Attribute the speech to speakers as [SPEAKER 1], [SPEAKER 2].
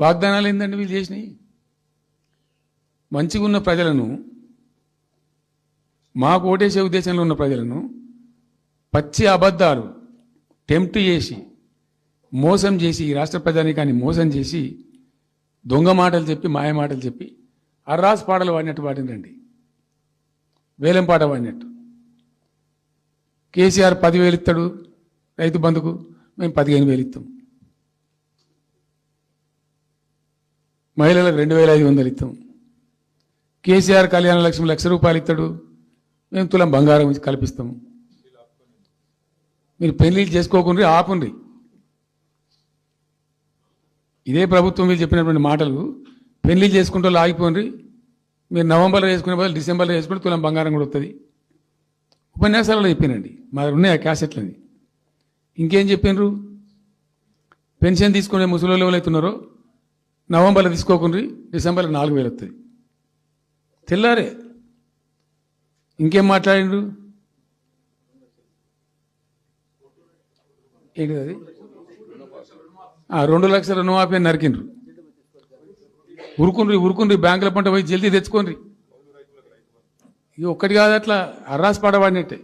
[SPEAKER 1] వాగ్దానాలు ఏందండి వీళ్ళు చేసినాయి మంచిగా ఉన్న ప్రజలను మాకు ఓటేసే ఉద్దేశంలో ఉన్న ప్రజలను పచ్చి అబద్ధాలు టెంప్ట్ చేసి మోసం చేసి రాష్ట్ర రాష్ట్ర ప్రజానికాన్ని మోసం చేసి దొంగ మాటలు చెప్పి మాయ మాటలు చెప్పి అర్రాస్ పాటలు వాడినట్టు వాడినండి వేలం పాట వాడినట్టు. కేసీఆర్ పదివేలు ఇస్తాడు రైతు బంధుకు మేము పదిహేను వేలు ఇస్తాం మహిళలకు రెండు వేల ఐదు వందలు ఇస్తాం. కేసీఆర్ కళ్యాణ లక్ష్మి లక్ష రూపాయలు ఇస్తాడు. మేము తులం బంగారం కల్పిస్తాము మీరు పెళ్ళిళ్ళు చేసుకోకుండా ఆపుండ్రి. ఇదే ప్రభుత్వం మీరు చెప్పినటువంటి మాటలు. పెళ్ళిళ్ళు చేసుకుంటూ ఆగిపోండి మీరు నవంబర్లో చేసుకునే బదులు డిసెంబర్లో చేసుకుంటే తులం బంగారం కూడా వస్తుంది ఉపన్యాసాలలో చెప్పానండి. మా దగ్గర ఉన్నాయి ఆ క్యాసెట్లని ఇంకేం చెప్పిండ్రు పెన్షన్ తీసుకునే ముసలి వాళ్ళు ఎవరైతున్నారో నవంబర్లో తీసుకోకుండా డిసెంబర్లో నాలుగు వేలు వస్తుంది తెల్లారే. ఇంకేం మాట్లాడిండ్రు? ఏంటిది అది? ఆ, రెండు లక్షల రుణమాఫీ అని నరికిండ్రు. ఉరుకుండ్రి ఉరుకుండ్రి బ్యాంకుల పంట పోయి జల్దీ తెచ్చుకోండి ఇది ఒక్కటి కాదు అట్లా అర్రాస్ పడవాడినట్టే.